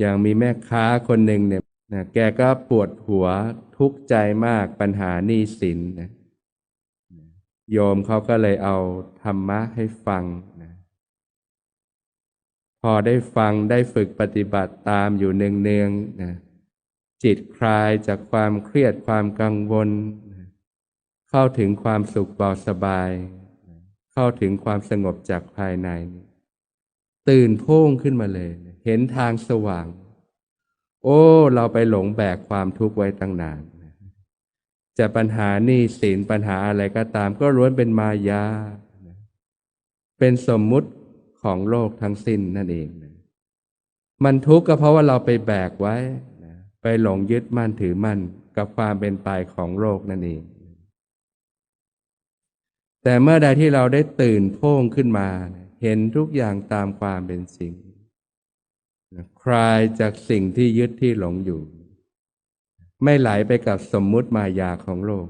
อย่างมีแม่ค้าคนหนึ่งเนี่ยนะแกก็ปวดหัวทุกข์ใจมากปัญหาหนี้สินนะโยมเขาก็เลยเอาธรรมะให้ฟังนะพอได้ฟังได้ฝึกปฏิบัติตามอยู่เนืองๆนะจิตคลายจากความเครียดความกังวลนะเข้าถึงความสุขเบาสบายนะเข้าถึงความสงบจากภายใน ตื่นโพ่งขึ้นมาเลย เห็นทางสว่าง โอ้ เราไปหลงแบกความทุกข์ไว้ตั้งนาน จะปัญหานี้สินปัญหาอะไรก็ตาม ก็ล้วนเป็นมายา เป็นสมมุติของโลกทั้งสิ้นนั่นเองนะมันทุกข์ก็เพราะว่าเราไปแบกไว้นะไปหลงยึดมั่นถือมั่นกับความเป็นไปของโลกนั่นเอง แต่เมื่อใดที่เราได้ตื่นโพ่งขึ้นมานะ เห็นทุกอย่างตามความเป็นจริงคลายจากสิ่งที่ยึดที่หลงอยู่ ไม่ไหลไปกับสมมุติมายาของโลก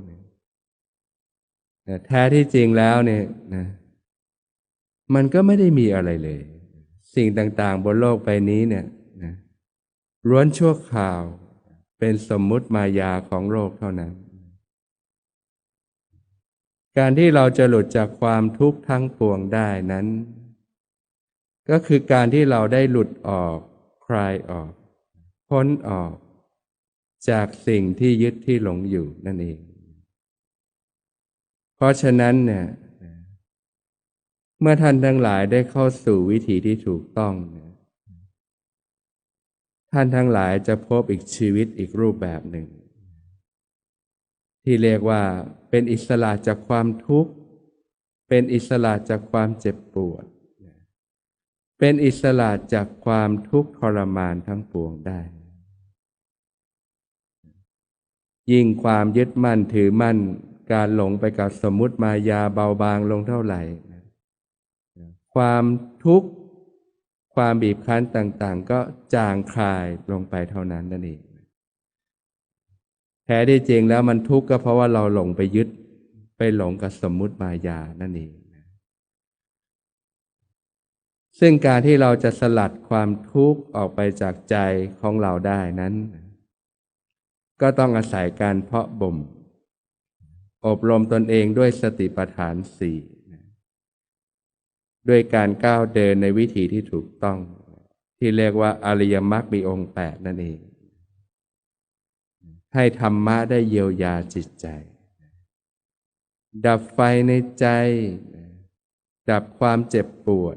แท้ที่จริงแล้วเนี่ยนะมันก็ไม่ได้มีอะไรเลย สิ่งต่างๆ บนโลกใบนี้เนี่ยนะล้วนชั่วคราวเป็นสมมุติมายาของโลกเท่านั้น การที่เราจะหลุดจากความทุกข์ทั้งปวงได้นั้น ก็คือการที่เราได้หลุดออกคลายออก พ้นออก จากสิ่งที่ยึดที่หลงอยู่นั่นเอง เพราะฉะนั้นเนี่ยเมื่อท่านทั้งหลายได้เข้าสู่วิถีที่ถูกต้องท่านทั้งหลายจะพบอีกชีวิตอีกรูปแบบหนึ่ง ที่เรียกว่าเป็นอิสระจากความทุกข์ เป็นอิสระจากความเจ็บปวด เป็นอิสระจากความทุกข์ทรมานทั้งปวงได้ ยิ่งความยึดมั่นถือมั่นการหลงไปกับสมมุติมายาเบาบางลงเท่าไหร่ ความทุกข์ความบีบคั้นต่างๆ ก็จางคลายลงไปเท่านั้นนั่นเองแท้ที่จริงแล้วมันทุกข์ก็เพราะว่าเราหลงไปยึดไปหลงกับสมมุติมายานั่นเอง ซึ่งการที่เราจะสลัดความทุกข์ออกไปจากใจของเราได้นั้น ก็ต้องอาศัยการเพาะบ่ม อบรมตนเองด้วยสติปัฏฐานสี่ด้วยการก้าวเดินในวิถีที่ถูกต้อง ที่เรียกว่าอริยมรรคมีองค์แปดนั่นเอง ให้ธรรมะได้เยียวยาจิตใจ ดับไฟในใจ ดับความเจ็บปวด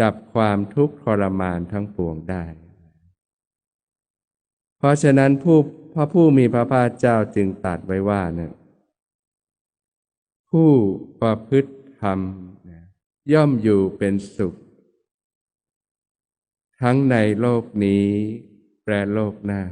ดับความทุกข์ทรมานทั้งปวงได้ เพราะฉะนั้นผู้พระผู้มีพระภาคเจ้าจึงตรัสไว้ว่าเนี่ยผู้ประพฤติธรรมย่อมอยู่เป็นสุข ทั้งในโลกนี้และโลกหน้า